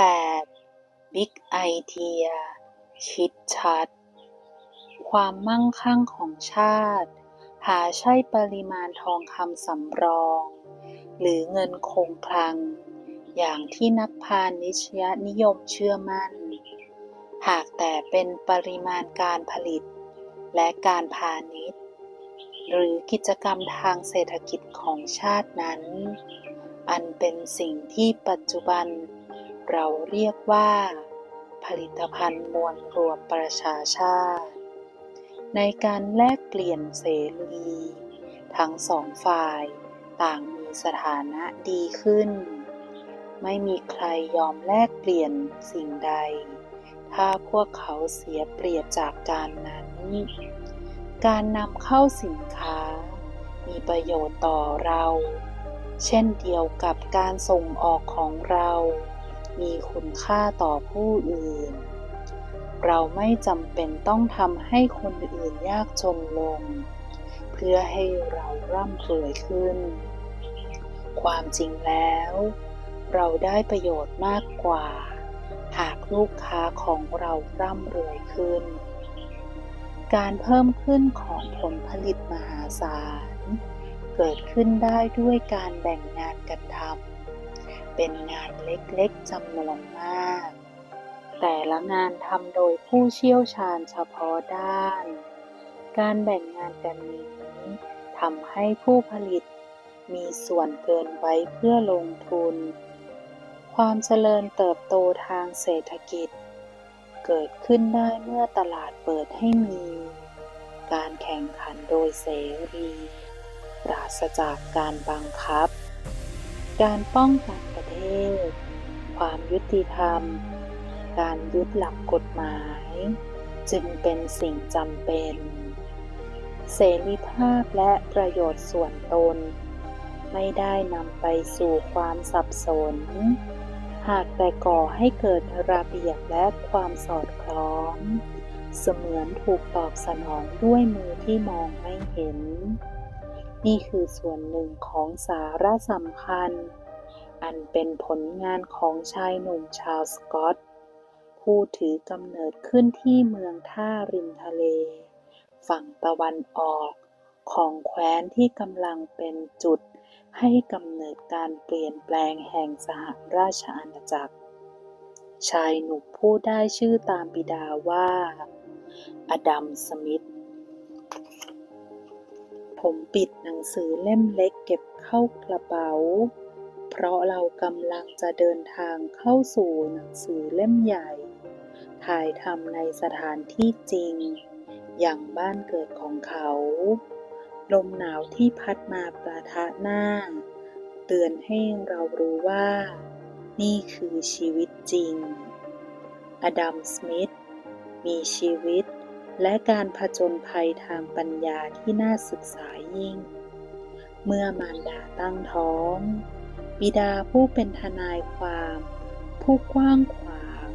8. Big Idea คิดชัด ความมั่งคั่งของชาติ หาใช่ปริมาณทองคำสำรอง หรือเงินคงคลัง อย่างที่นักพาณิชยนิยมเชื่อมั่น หากแต่เป็นปริมาณการผลิต และการพาณิชย์ หรือกิจกรรมทางเศรษฐกิจของชาตินั้น อันเป็นสิ่งที่ปัจจุบัน เราเรียกว่า ผลิตภัณฑ์มวลรวมประชาชาติ ในการแลกเปลี่ยนเสรี ทั้งสองฝ่ายต่างมีสถานะดีขึ้น ไม่มีใครยอมแลกเปลี่ยนสิ่งใด ถ้าพวกเขาเสียเปรียบจากการนั้น การนำเข้าสินค้า มีประโยชน์ต่อเรา เช่นเดียวกับการส่งออกของเรา มีคุณค่าต่อผู้อื่น เราไม่จำเป็นต้องทำให้คนอื่นยากจนลง เพื่อให้เราร่ำรวยขึ้น ความจริงแล้ว เราได้ประโยชน์มากกว่า หากลูกค้าของเราร่ำรวยขึ้น การเพิ่มขึ้นของผลผลิตมหาศาล เกิดขึ้นได้ด้วยการแบ่งงานกันทำ เป็นงานเล็กๆจำนวนมาก แต่ละงานทำโดยผู้เชี่ยวชาญเฉพาะด้าน การแบ่งงานกันนี้ทำให้ผู้ผลิตมีส่วนเกินไว้เพื่อลงทุน ความเจริญเติบโตทางเศรษฐกิจ เกิดขึ้นได้เมื่อตลาดเปิดให้มี การแข่งขันโดยเสรี ปราศจากการบังคับ การป้องกัน เทศ ความยุติธรรม การยึดหลักกฎหมาย จึงเป็นสิ่งจำเป็น เสรีภาพและประโยชน์ส่วนตน ไม่ได้นำไปสู่ความสับสน หากแต่ก่อให้เกิดระเบียบและความสอดคล้อง เสมือนถูกตอบสนองด้วยมือที่มองไม่เห็นนี่คือส่วนหนึ่งของสาระสำคัญ อันเป็นผลงานของชายหนุ่มชาวสกอต ผู้ถือกำเนิดขึ้นที่เมืองท่าริมทะเล ฝั่งตะวันออกของแคว้นที่กำลังเป็นจุดให้กำเนิดการเปลี่ยนแปลงแห่งสหราชอาณาจักร ชายหนุ่มผู้ได้ชื่อตามบิดาว่า อดัม สมิธ ผมปิดหนังสือเล่มเล็กเก็บเข้ากระเป๋า เพราะเรากำลังจะเดินทางเข้าสู่หนังสือเล่มใหญ่ ถ่ายทำในสถานที่จริง อย่างบ้านเกิดของเขา ลมหนาวที่พัดมาประทะหน้า เตือนให้เรารู้ว่า นี่คือชีวิตจริง อดัม สมิธ มีชีวิตและการผจญภัยทางปัญญาที่น่าศึกษายิ่ง เมื่อมารดาตั้งท้อง บิดาผู้เป็นทนายความ ผู้กว้างขวาง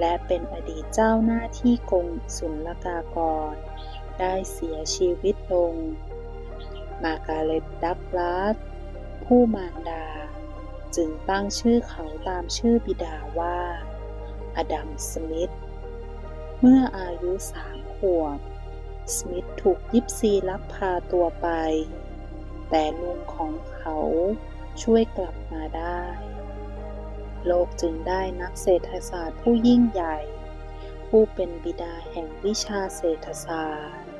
และเป็นอดีตเจ้าหน้าที่กรมศุลกากร ได้เสียชีวิตลง มาการเร็ตดักลาสผู้มารดา จึงตั้งชื่อเขาตามชื่อบิดาว่า อดัมสมิธเมื่ออายุสามขวบ สมิธถูกยิปซีลักพาตัวไป แต่ลุงของเขา ช่วยกลับมาได้ โลกจึงได้นักเศรษฐศาสตร์ผู้ยิ่งใหญ่ ผู้เป็นบิดาแห่งวิชาเศรษฐศาสตร์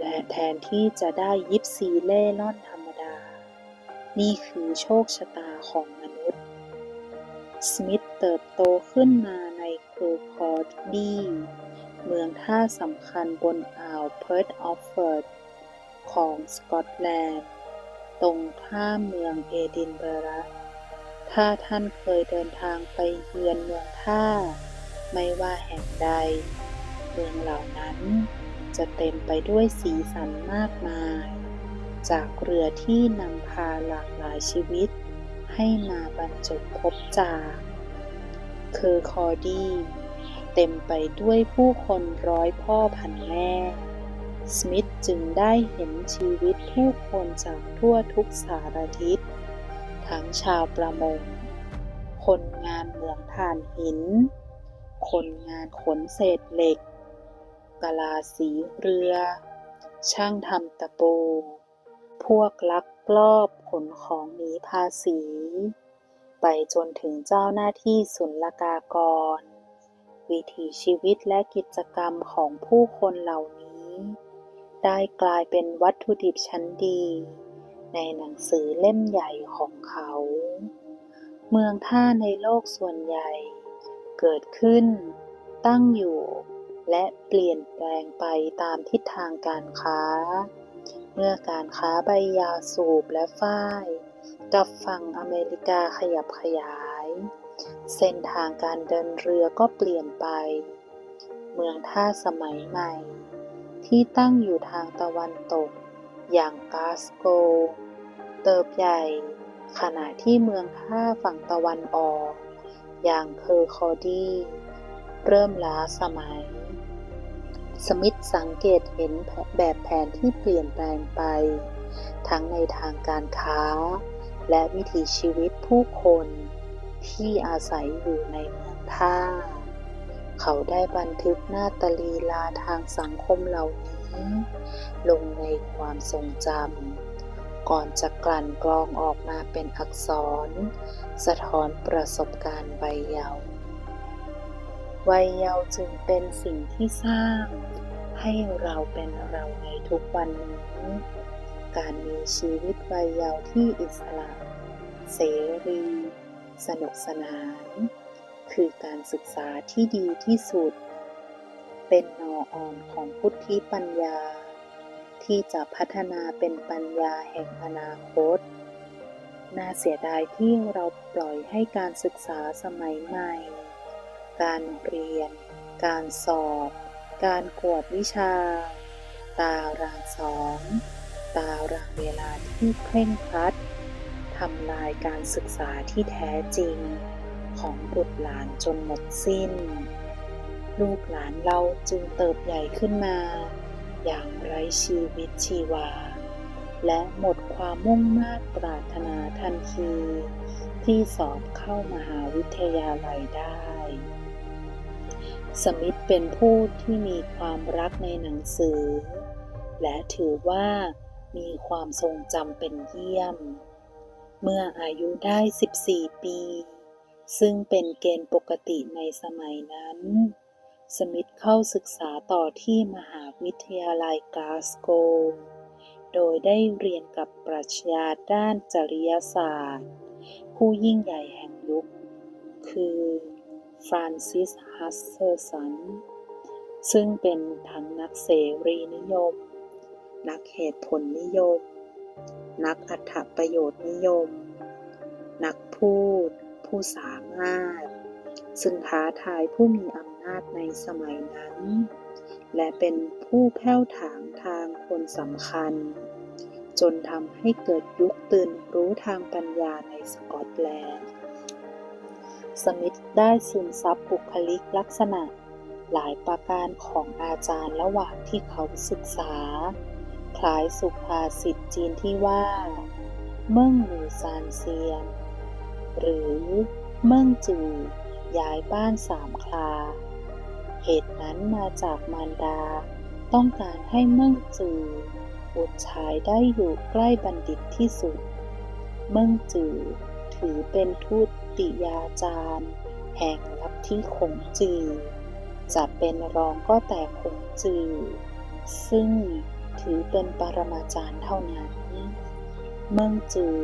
และแทนที่จะได้ยิปซีเล่ร่อนธรรมดา นี่คือโชคชะตาของมนุษย์ สมิธเติบโตขึ้นมาในเคอร์คอร์ดีเมืองท่าสำคัญบนอ่าวเพิร์ทออฟเฟิร์ดของสกอตแลนด์ ตรงข้ามเมืองเอดินบะระ ถ้าท่านเคยเดินทางไปเยือนเมืองท่า ไม่ว่าแห่งใด เมืองเหล่านั้นจะเต็มไปด้วยสีสันมากมาย จากเรือที่นำพาหลากหลายชีวิต ให้มาบรรจบพบจากเคอร์คอร์ดี เต็มไปด้วยผู้คนร้อยพ่อพันแม่ สมิธจึงได้เห็นชีวิตผู้คนจากทั่วทุกสารทิศ ทั้งชาวประมง คนงานเหมืองถ่านหิน คนงานขนเศษเหล็ก กลาสีเรือ ช่างทำตะปู พวกลักลอบขนของหนีภาษี ไปจนถึงเจ้าหน้าที่ศุลกากร วิถีชีวิตและกิจกรรมของผู้คนเหล่านี้ ได้กลายเป็นวัตถุดิบชั้นดี ในหนังสือเล่มใหญ่ของเขา เมืองท่าในโลกส่วนใหญ่ เกิดขึ้น ตั้งอยู่ และเปลี่ยนแปลงไปตามทิศทางการค้า เมื่อการค้าใบยาสูบและฝ้ายกับฝั่งอเมริกาขยับขยาย เส้นทางการเดินเรือก็เปลี่ยนไป เมืองท่าสมัยใหม่ ที่ตั้งอยู่ทางตะวันตก อย่างกาสโก เติบใหญ่ ขณะที่เมืองท่าฝั่งตะวันออก อย่างเคอร์คอดี เริ่มล้าสมัย สมิธสังเกตเห็นแบบแผนที่เปลี่ยนแปลงไป ทั้งในทางการค้า และวิถีชีวิตผู้คนที่อาศัยอยู่ในเมืองท่า เขาได้บันทึกหน้าตลีลาทางสังคมเหล่านี้ ลงในความทรงจำ ก่อนจะกลั่นกรองออกมาเป็นอักษร สะท้อนประสบการณ์ใบเยาว์วัยเยาว์จึงเป็นสิ่งที่สร้าง ให้เราเป็นเราในทุกวันนี้ การมีชีวิตวัยเยาว์ที่อิสระ เสรี สนุกสนาน คือการศึกษาที่ดีที่สุด เป็นนออ่อนของพุทธิปัญญา ที่จะพัฒนาเป็นปัญญาแห่งอนาคต น่าเสียดายที่เราปล่อยให้การศึกษาสมัยใหม่ การเรียน การสอบ การกวดวิชา ตารางสอน ตารางเวลาที่เคร่งครัดทำลายการศึกษาที่แท้จริง ของบุตรหลานจนหมดสิ้น ลูกหลานเราจึงเติบใหญ่ขึ้นมา อย่างไร้ชีวิตชีวา และหมดความมุ่งมา่ปรารถนาทันที ที่สอบเข้ามหาวิทยาลัยได้ สมิธเป็นผู้ที่มีความรักในหนังสือ และถือว่ามีความทรงจำเป็นเยี่ยม เมื่ออายุได้ 14 ปี ซึ่งเป็นเกณฑ์ปกติในสมัยนั้น สมิธเข้าศึกษาต่อที่มหาวิทยาลัยกลาสโก โดยได้เรียนกับปรัชญาด้านจริยศาสตร์ ผู้ยิ่งใหญ่แห่งยุค คือฟรานซิส ฮัสเซอร์สัน ซึ่งเป็นทั้งนักเสรีนิยม นักเหตุผลนิยม นักอัตประโยชน์นิยม นักพูด ผู้สามารถ ซึ่งท้าทายผู้มีอำนาจในสมัยนั้น และเป็นผู้แผ้วถางทางคนสำคัญ จนทำให้เกิดยุคตื่นรู้ทางปัญญาในสกอตแลนด์ สมิธได้ซึมซับบุคลิกลักษณะหลายประการของอาจารย์ระหว่างที่เขาศึกษา คล้ายสุภาษิตจีนที่ว่า เมิ่งหมู่ซานเซียน หรือเมิ่งจือย้ายบ้านสามคลา เหตุนั้นมาจากมารดา ต้องการให้เมิ่งจือบุตรชายได้อยู่ใกล้บัณฑิตที่สุด เมิ่งจือถือเป็นทูตติยาจารย์ แห่งลัทธิขงจือ จะเป็นรองก็แต่ขงจือ ซึ่งถือเป็นปรมาจารย์เท่านั้น เมิ่งจือ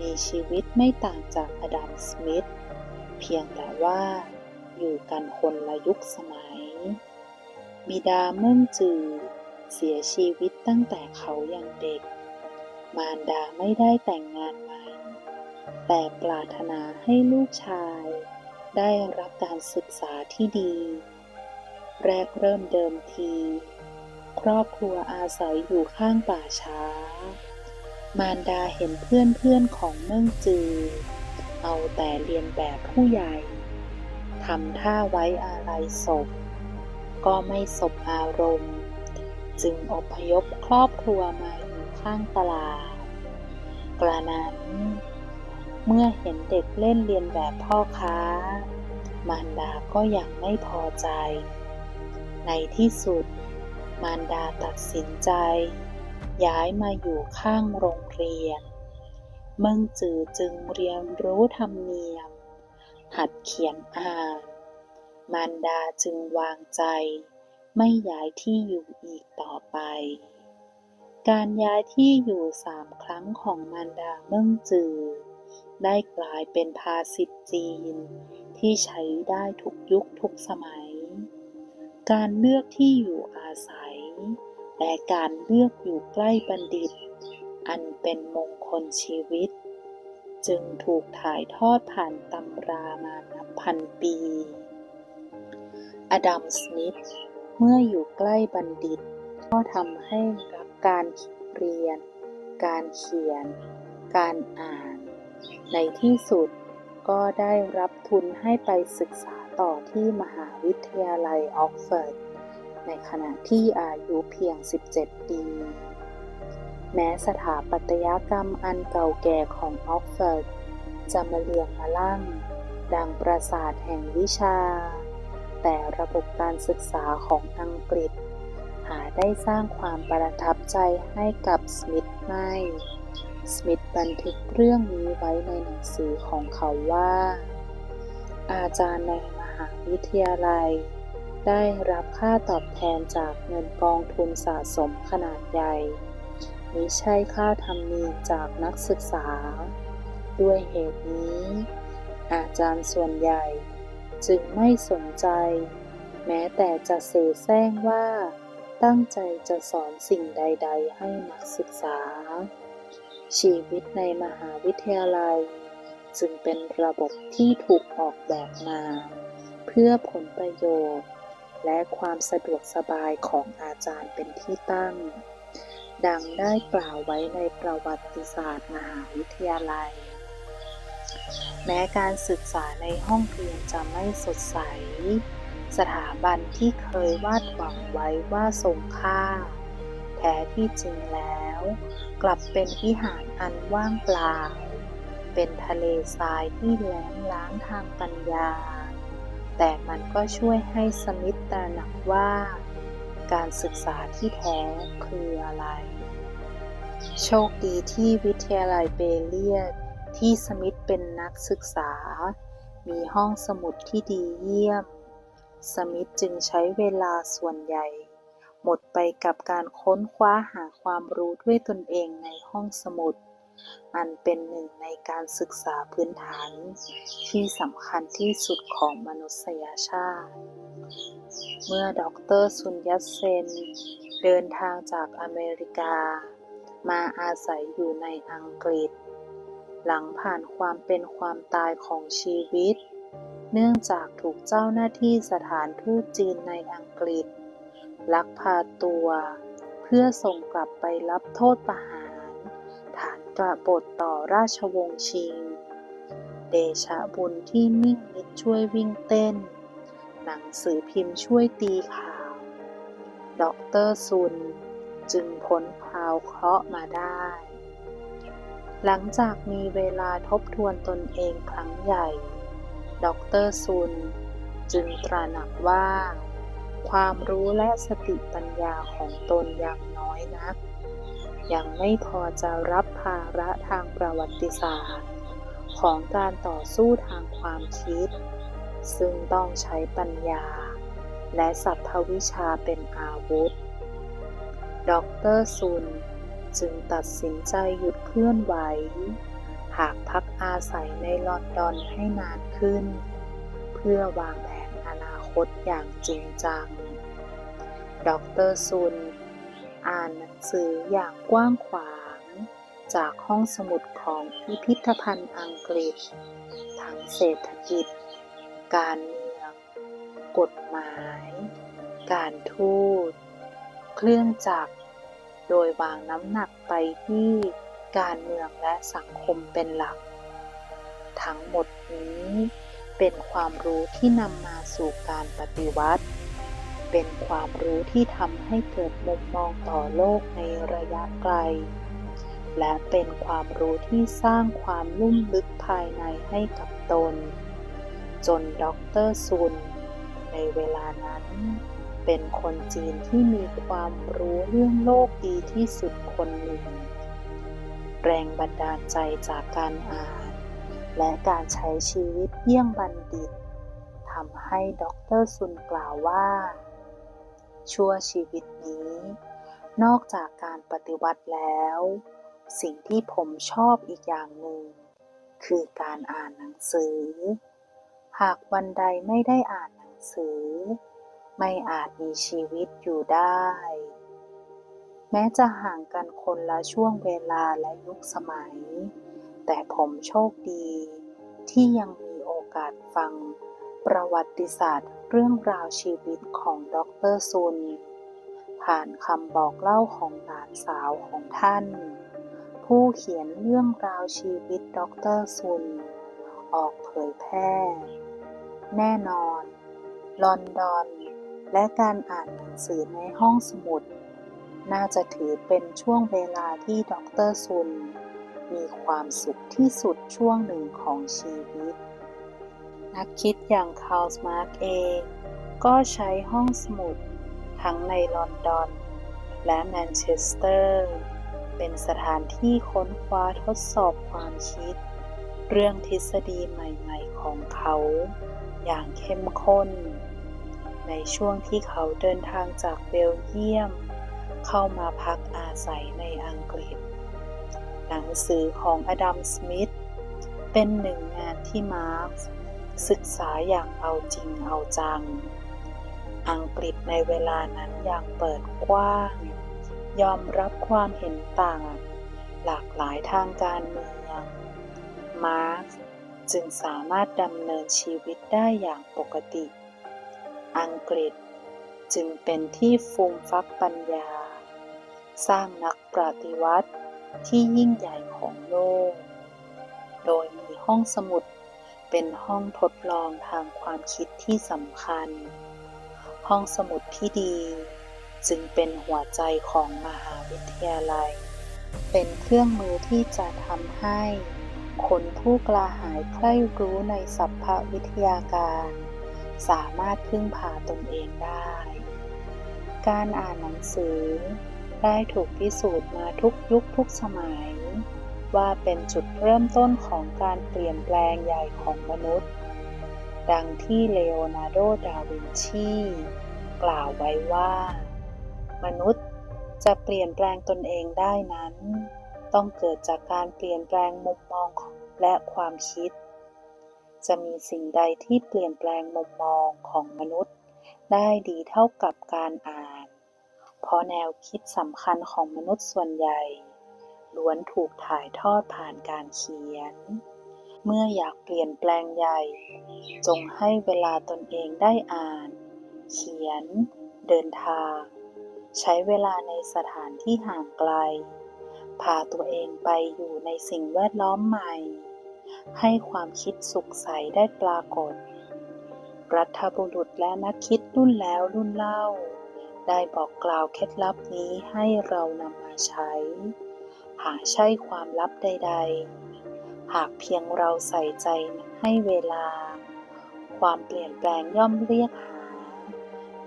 มีชีวิตไม่ต่างจากอดัมสมิธเพียงแต่ว่าอยู่กันคนละยุคสมัย บิดาเมิ่งจือ เสียชีวิตตั้งแต่เขายังเด็ก มารดาไม่ได้แต่งงานใหม่ แต่ปรารถนาให้ลูกชาย ได้รับการศึกษาที่ดี แรกเริ่มเดิมที ครอบครัวอาศัยอยู่ข้างป่าช้า มารดาเห็นเพื่อนเพื่อนของเมิ่งจือ เอาแต่เรียนแบบผู้ใหญ่ทำท่าไว้อาลัยศพ ก็ไม่สบอารมณ์ จึงอพยพครอบครัวมาอยู่ข้างตลาดกระนั้นเเมื่อเห็นเด็กเล่นเรียนแบบพ่อค้า มารดาก็ยังไม่พอใจ ในที่สุด มารดาตัดสินใจ ย้ายมาอยู่ข้างโรงเรียน เมิงจือจึงเรียนรู้ธรรมเนียม หัดเขียนอ่าน มารดาจึงวางใจ ไม่ย้ายที่อยู่อีกต่อไป การย้ายที่อยู่สามครั้งของมารดาเมิงจือ ได้กลายเป็นภาษิตจีน ที่ใช้ได้ทุกยุคทุกสมัย การเลือกที่อยู่อาศัย และการเลือกอยู่ใกล้บัณฑิต อันเป็นมงคลชีวิต จึงถูกถ่ายทอดผ่านตำรามานับพันปี อดัมสมิธเมื่ออยู่ใกล้บัณฑิต ก็ทำให้รักการเรียน การเขียน การอ่าน ในที่สุดก็ได้รับทุนให้ไปศึกษาต่อที่มหาวิทยาลัยออกฟอร์ด ในขณะที่อายุเพียง 17 ปี แม้สถาปัตยกรรมอันเก่าแก่ของออกฟฟอร์ดจะมาเลืองมาลั่งดังปราสาทแห่งวิชา แต่ระบบการศึกษาของอังกฤษ หาได้สร้างความประทับใจให้กับสมิธไม่ สมิธบันทึกเรื่องนี้ไว้ในหนังสือของเขาว่า อาจารย์ในมหาวิทยาลัย ได้รับค่าตอบแทนจากเงินกองทุนสะสมขนาดใหญ่มิใช่ค่าธรรมเนียมจากนักศึกษา ด้วยเหตุนี้ อาจารย์ส่วนใหญ่จึงไม่สนใจ แม้แต่จะเสแสร้งว่า ตั้งใจจะสอนสิ่งใด ๆ ให้นักศึกษา ชีวิตในมหาวิทยาลัย จึงเป็นระบบที่ถูกออกแบบมา เพื่อผลประโยชน์ และความสะดวกสบายของอาจารย์เป็นที่ตั้ง ดังได้กล่าวไว้ในประวัติศาสตร์มหาวิทยาลัย แม้การศึกษาในห้องเรียนจะไม่สดใส สถาบันที่เคยวาดหวังไว้ว่าทรงค่า แท้ที่จริงแล้ว กลับเป็นวิหารอันว่างเปล่า เป็นทะเลทรายที่แล้งล้างทางปัญญา แต่มันก็ช่วยให้สมิธตระหนักว่า การศึกษาที่แท้คืออะไร โชคดีที่วิทยาลัยเบเลียดที่สมิธเป็นนักศึกษา มีห้องสมุดที่ดีเยี่ยม สมิธจึงใช้เวลาส่วนใหญ่ หมดไปกับการค้นคว้าหาความรู้ด้วยตนเองในห้องสมุด อันเป็นหนึ่งในการศึกษาพื้นฐาน ที่สำคัญที่สุดของมนุษยชาติ เมื่อดรซุนยัตเซน เดินทางจากอเมริกา มาอาศัยอยู่ในอังกฤษ หลังผ่านความเป็นความตายของชีวิต เนื่องจากถูกเจ้าหน้าที่สถานทูตจีนในอังกฤษ ลักพาตัว เพื่อส่งกลับไปรับโทษประหารฐาน กระบฏต่อราชวงศ์ชิง เดชะบุญที่มิ่งมิตรช่วยวิ่งเต้น หนังสือพิมพ์ช่วยตีข่าวด็อกเตอร์ซุนจึงพ้นคราวเคราะห์มาได้ หลังจากมีเวลาทบทวนตนเองครั้งใหญ่ ด็อกเตอร์ซุนจึงตระหนักว่า ความรู้และสติปัญญาของตนยังน้อยนัก ยังไม่พอจะรับาระทางประวัติศาสตร์ ของการต่อสู้ทางความคิด ซึ่งต้องใช้ปัญญา และสัพพวิชาเป็นอาวุธ ดรซุนจึงตัดสินใจหยุดเคลื่อนไหว หากพักอาศัยในลอนดอนให้นานขึ้น เพื่อวางแผนอนาคตอย่างจริงจัง ดรซุน อ่านหนังสืออย่างกว้างขวาง จากห้องสมุดของพิพิธภัณฑ์อังกฤษ ทั้งเศรษฐกิจ การเมือง กฎหมาย การทูต เครื่องจักร โดยวางน้ำหนักไปที่การเมืองและสังคมเป็นหลัก ทั้งหมดนี้เป็นความรู้ที่นำมาสู่การปฏิวัติ เป็นความรู้ที่ทำให้เกิดมุมมองต่อโลกในระยะไกล และเป็นความรู้ที่สร้างความลุ่มลึกภายในให้กับตน จนด็อกเตอร์ซุน ในเวลานั้น เป็นคนจีนที่มีความรู้เรื่องโลกดีที่สุดคนหนึ่ง แรงบันดาลใจจากการอ่าน และการใช้ชีวิตเยี่ยงบัณฑิตทำให้ด็อกเตอร์ซุนกล่าวว่า ชั่วชีวิตนี้ นอกจากการปฏิวัติแล้ว สิ่งที่ผมชอบอีกอย่างหนึ่ง คือการอ่านหนังสือ หากวันใดไม่ได้อ่านหนังสือ ไม่อาจมีชีวิตอยู่ได้ แม้จะห่างกันคนละช่วงเวลาและยุคสมัย แต่ผมโชคดีที่ยังมีโอกาสฟังประวัติศาสตร์เรื่องราวชีวิตของดรซุน ผ่านคำบอกเล่าของหลานสาวของท่าน ผู้เขียนเรื่องราวชีวิตด็อกเตอร์ซุน ออกเผยแพร่ แน่นอน ลอนดอน และการอ่านหนังสือในห้องสมุด น่าจะถือเป็นช่วงเวลาที่ด็อกเตอร์ซุน มีความสุขที่สุดช่วงหนึ่งของชีวิต นักคิดอย่างคาร์ลมาร์กเองก็ใช้ห้องสมุดทั้งในลอนดอน และแมนเชสเตอร์ เป็นสถานที่ค้นคว้าทดสอบความคิด เรื่องทฤษฎีใหม่ๆของเขา อย่างเข้มข้น ในช่วงที่เขาเดินทางจากเบลเยียม เข้ามาพักอาศัยในอังกฤษ หนังสือของอดัม สมิธเป็นหนึ่งงานที่มาร์กศึกษาอย่างเอาจริงเอาจัง อังกฤษในเวลานั้นอย่างเปิดกว้าง ยอมรับความเห็นต่าง หลากหลายทางการเมือง มาร์กจึงสามารถดำเนินชีวิตได้อย่างปกติ อังกฤษจึงเป็นที่ฟูมฟักปัญญา สร้างนักปฏิวัติที่ยิ่งใหญ่ของโลก โดยมีห้องสมุดเป็นห้องทดลองทางความคิดที่สำคัญ ห้องสมุดที่ดี จึงเป็นหัวใจของมหาวิทยาลัย เป็นเครื่องมือที่จะทำให้คนผู้กล้าหาญใคร่รู้ในสัพพวิทยาการ สามารถพึ่งพาตนเองได้ การอ่านหนังสือ ได้ถูกพิสูจน์มาทุกยุคทุกสมัย ว่าเป็นจุดเริ่มต้นของการเปลี่ยนแปลงใหญ่ของมนุษย์ ดังที่เลโอนาร์โด ดาวินชี กล่าวไว้ว่า มนุษย์ จะเปลี่ยนแปลงตนเองได้นั้น ต้องเกิดจากการเปลี่ยนแปลงมุมมองและความคิด จะมีสิ่งใดที่เปลี่ยนแปลงมุมมองของมนุษย์ ได้ดีเท่ากับการอ่าน เพราะแนวคิดสำคัญของมนุษย์ส่วนใหญ่ล้วนถูกถ่ายทอดผ่านการเขียน เมื่ออยากเปลี่ยนแปลงใหญ่ จงให้เวลาตนเองได้อ่าน เขียน เดินทาง ใช้เวลาในสถานที่ห่างไกล พาตัวเองไปอยู่ในสิ่งแวดล้อมใหม่ ให้ความคิดสุขใสได้ปรากฏ รัฐบุรุษและนักคิดรุ่นแล้วรุ่นเล่า ได้บอกกล่าวเคล็ดลับนี้ให้เรานำมาใช้ หาใช่ความลับใด ๆ หากเพียงเราใส่ใจให้เวลา ความเปลี่ยนแปลงย่อมเรียกหา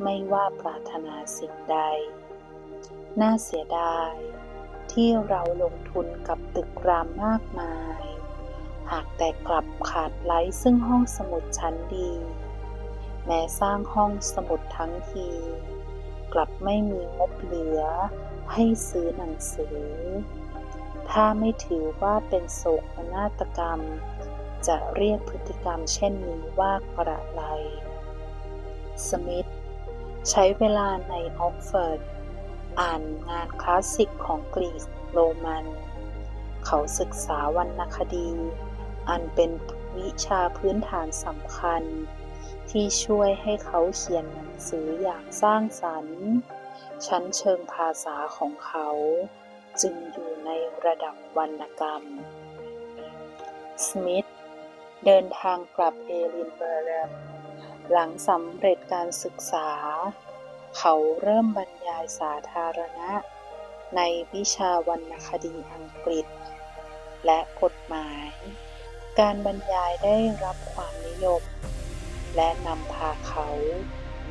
ไม่ว่าปรารถนาสิ่งใด น่าเสียดาย ที่เราลงทุนกับตึกรามมากมาย หากแต่กลับขาดไล้ซึ่งห้องสมุดชั้นดี แม้สร้างห้องสมุดทั้งที กลับไม่มีงบเหลือให้ซื้อหนังสือ ถ้าไม่ถือว่าเป็นโศกนาฏกรรม จะเรียกพฤติกรรมเช่นนี้ว่ากระไร สมิธ ใช้เวลาในออกฟฟอร์ด อ่านงานคลาสสิกของกรีกโรมัน เขาศึกษาวรรณคดี อันเป็นวิชาพื้นฐานสำคัญ ที่ช่วยให้เขาเขียนหนังสืออย่างสร้างสรรค์ ชั้นเชิงภาษาของเขาจึงอยู่ในระดับวรรณกรรม สมิธเดินทางกลับเอลินเบอร์ก หลังสำเร็จการศึกษา เขาเริ่มบรรยายสาธารณะ ในวิชาวรรณคดีอังกฤษ และกฎหมาย การบรรยายได้รับความนิยม และนำพาเขา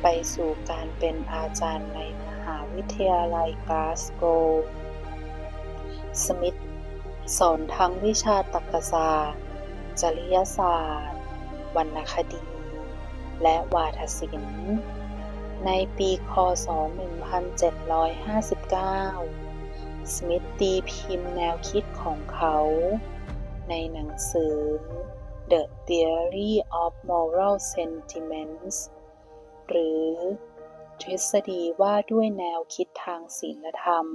ไปสู่การเป็นอาจารย์ในมหาวิทยาลัยกลาสโกวสมิธสอนทั้งวิชาตรรกศาสตร์ จริยศาสตร์ วรรณคดี และวาทศิลป์ ในปีค.ศ.1759 สมิธตีพิมพ์แนวคิดของเขา ในหนังสือ The Theory of Moral Sentiments หรือทฤษฎีว่าด้วยแนวคิดทางศีลธรรม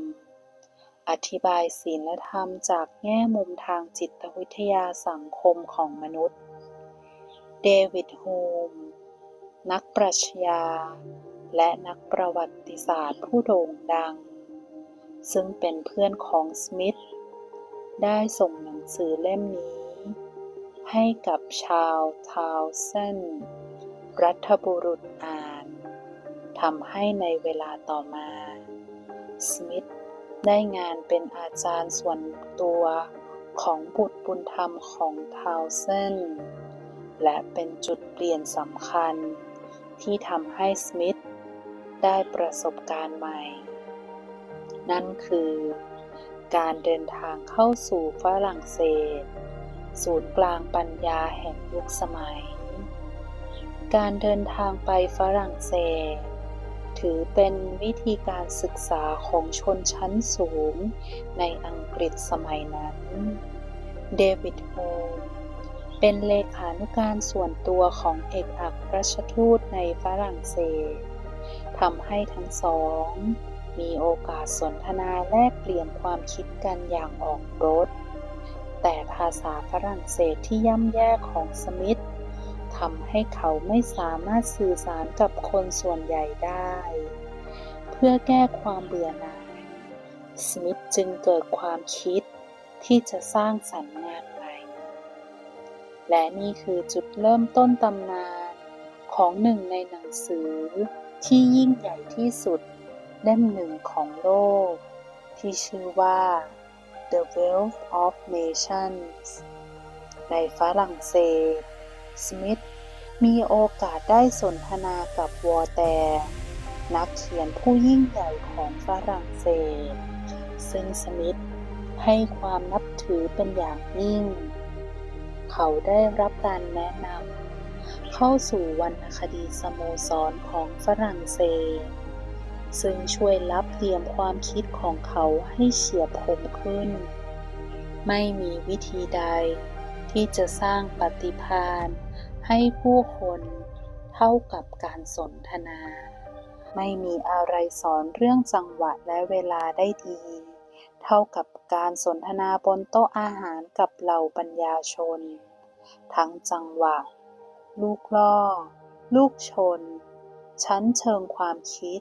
อธิบายศีลธรรมจากแง่มุมทางจิตวิทยาสังคมของมนุษย์ เดวิดฮูม นักปรัชญา และนักประวัติศาสตร์ผู้โด่งดัง ซึ่งเป็นเพื่อนของสมิธได้ส่งหนังสือเล่มนี้ ให้กับชาวทาวเซนรัฐบุรุษอ่านทำให้ในเวลาต่อมา สมิธได้งานเป็นอาจารย์ส่วนตัวของบุตรบุญธรรมของทาวเซนและเป็นจุดเปลี่ยนสำคัญ ที่ทำให้สมิธได้ประสบการณ์ใหม่ นั่นคือการเดินทางเข้าสู่ฝรั่งเศส ศูนย์กลางปัญญาแห่งยุคสมัย การเดินทางไปฝรั่งเศส ถือเป็นวิธีการศึกษาของชนชั้นสูงในอังกฤษสมัยนั้น เดวิดโฮม เป็นเลขานุการส่วนตัวของเอกอัครราชทูตในฝรั่งเศสทำให้ทั้งสอง มีโอกาสสนทนาแลกเปลี่ยนความคิดกันอย่างออกรถ แต่ภาษาฝรั่งเศสที่ย่ำแย่ของสมิธทำให้เขาไม่สามารถสื่อสารกับคนส่วนใหญ่ได้ เพื่อแก้ความเบื่อหน่าย สมิธจึงเกิดความคิดที่จะสร้างสรรค์งาน และนี่คือจุดเริ่มต้นตำนานของหนึ่งในหนังสือที่ยิ่งใหญ่ที่สุดเล่มหนึ่งของโลก ที่ชื่อว่า The Wealth of Nations ในฝรั่งเศส สมิธมีโอกาสได้สนทนากับวอแตร์นักเขียนผู้ยิ่งใหญ่ของฝรั่งเศส ซึ่งสมิธให้ความนับถือเป็นอย่างยิ่ง เขาได้รับการแนะนำเข้าสู่วรรณคดีสโมสรของฝรั่งเศส ซึ่งช่วยลับเตรียมความคิดของเขาให้เฉียบคมขึ้น ไม่มีวิธีใดที่จะสร้างปฏิภาณให้ผู้คนเท่ากับการสนทนา ไม่มีอะไรสอนเรื่องจังหวะและเวลาได้ดี เท่ากับการสนทนาบนโต๊ะอาหารกับเหล่าปัญญาชน ทั้งจังหวะ ลูกล่อ ลูกชน ชั้นเชิงความคิด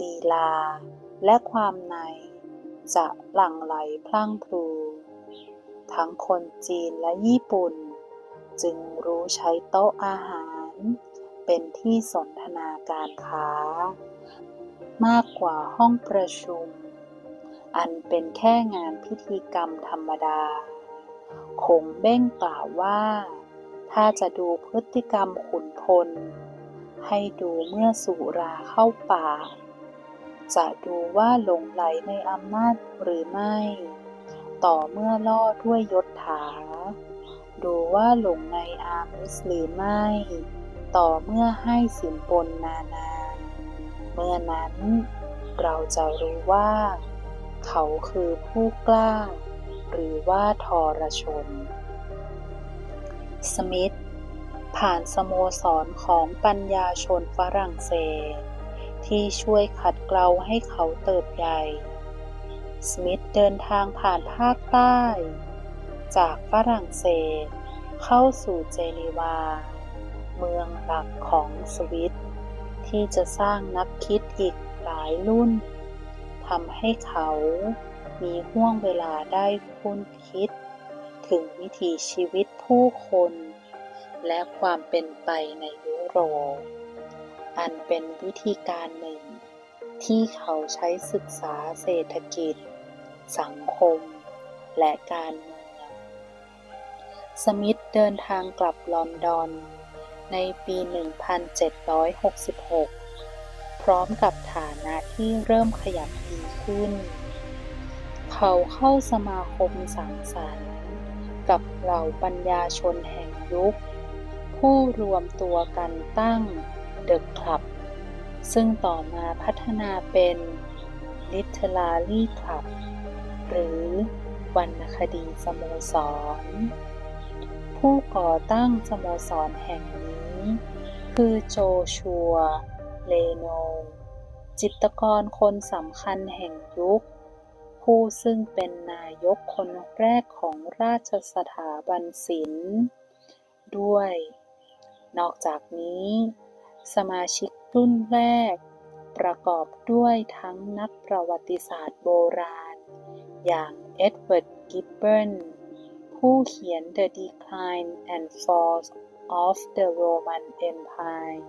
ลีลา และความใน จะหลั่งไหลพลั่งพลู ทั้งคนจีนและญี่ปุ่น จึงรู้ใช้โต๊ะอาหาร เป็นที่สนทนาการค้า มากกว่าห้องประชุม อันเป็นแค่งานพิธีกรรมธรรมดา คงเบ้งกล่าวว่า ถ้าจะดูพฤติกรรมขุนพล ให้ดูเมื่อสุราเข้าป่าจะดูว่าหลงไหลในอำนาจหรือไม่ ต่อเมื่อล่อด้วยยศถา ดูว่าหลงในอามิสหรือไม่ ต่อเมื่อให้สินบนนานา เมื่อนั้นเราจะรู้ว่า เขาคือผู้กล้า หรือว่าทรชน สมิธผ่านสโมสรของปัญญาชนฝรั่งเศส ที่ช่วยขัดเกลาให้เขาเติบใหญ่ สมิธเดินทางผ่านภาคใต้ จากฝรั่งเศส เข้าสู่เจนีวา เมืองหลักของสวิต ที่จะสร้างนักคิดอีกหลายรุ่นทำให้เขา มีห่วงเวลาได้คุ้นคิด ถึงวิถีชีวิตผู้คน และความเป็นไปในยุโรป อันเป็นวิธีการหนึ่ง ที่เขาใช้ศึกษาเศรษฐกิจ สังคม และการเมือง สมิธเดินทางกลับลอนดอน ในปี 1766 พร้อมกับฐานะที่เริ่มขยับดีขึ้น เขาเข้าสมาคมสังสรรค์กับเหล่าปัญญาชนแห่งยุค ผู้รวมตัวกันตั้งเดอะคลับ ซึ่งต่อมาพัฒนาเป็น Literary Club หรือวรรณคดีสโมสร ผู้ก่อตั้งสโมสรแห่งนี้ คือโจชัว เลโน จิตกรคนสำคัญแห่งยุค ผู้ซึ่งเป็นนายกคนแรกของราชสถาบันศิลป์ ด้วย นอกจากนี้ สมาชิกรุ่นแรก ประกอบด้วยทั้งนักประวัติศาสตร์โบราณ อย่างเอ็ดเวิร์ด กิบเบิลผู้เขียน The Decline and Fall of the Roman Empire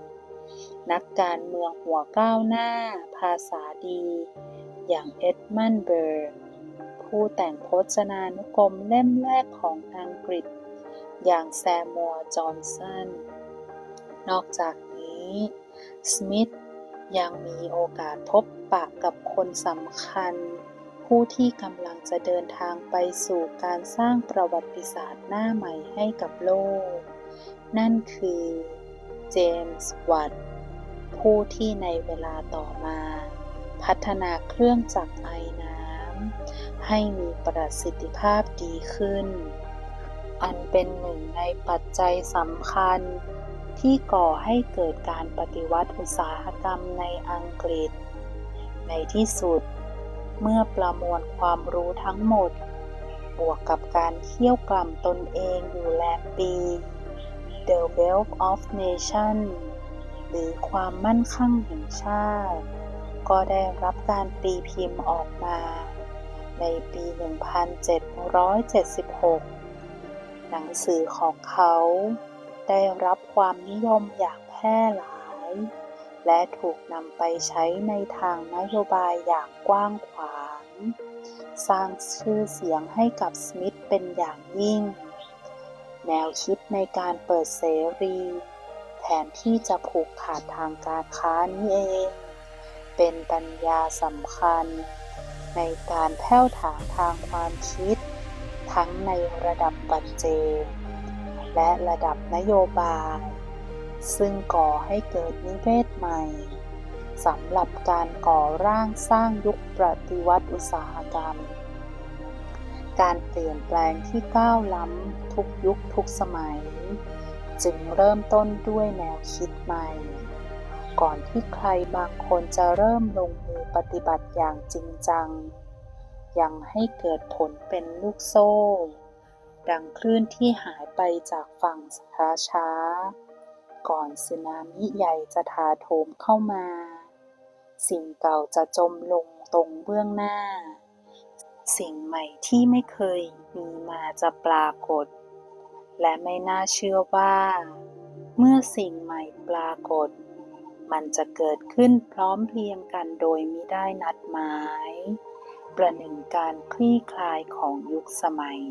นักการเมืองหัวก้าวหน้า ภาษาดี อย่างเอ็ดมัน์เบิร์ ผู้แต่งพจนานุกรมเล่มแรกของอังกฤษ อย่างแซมัวจอห์นสัน นอกจากนี้ สมิธยังมีโอกาสพบปะกับคนสำคัญ ผู้ที่กำลังจะเดินทางไปสู่การสร้างประวัติศาสตร์หน้าใหม่ให้กับโลก นั่นคือ เจมส์วัตผู้ที่ในเวลาต่อมา พัฒนาเครื่องจักรไอน้ำให้มีประสิทธิภาพดีขึ้น อันเป็นหนึ่งในปัจจัยสำคัญที่ก่อให้เกิดการปฏิวัติอุตสาหกรรมในอังกฤษ ในที่สุด เมื่อประมวลความรู้ทั้งหมด บวกกับการเที่ยวกล่ำตนเองอยู่แลปี The Wealth of Nation หรือความมั่นคั่งแห่งชาติ ก็ได้รับการตีพิมพ์ออกมา ในปี 1776 หนังสือของเขาได้รับความนิยมอย่างแพร่หลาย และถูกนำไปใช้ในทางนโยบายอย่างกว้างขวาง สร้างชื่อเสียงให้กับสมิธเป็นอย่างยิ่ง แนวคิดในการเปิดเสรี แทนที่จะผูกขาดทางการค้านี้เอง เป็นปัญญาสำคัญ ในการแผ้วถางทางความคิด ทั้งในระดับปัจเจกและระดับนโยบาย ซึ่งก่อให้เกิดนิเวศใหม่สำหรับการก่อร่างสร้างยุคปฏิวัติอุตสาหกรรม การเปลี่ยนแปลงที่ก้าวล้ำทุกยุคทุกสมัย จึงเริ่มต้นด้วยแนวคิดใหม่ ก่อนที่ใครบางคนจะเริ่มลงมือปฏิบัติอย่างจริงจัง ยังให้เกิดผลเป็นลูกโซ่ ดังคลื่นที่หายไปจากฝั่งช้าๆก่อนสึนามิใหญ่จะถาโถมเข้ามา สิ่งเก่าจะจมลงตรงเบื้องหน้า สิ่งใหม่ที่ไม่เคยมีมาจะปรากฏ และไม่น่าเชื่อว่า เมื่อสิ่งใหม่ปรากฏ มันจะเกิดขึ้นพร้อมเพรียงกันโดยมิได้นัดหมาย ประหนึ่งการคลี่คลายของยุคสมัย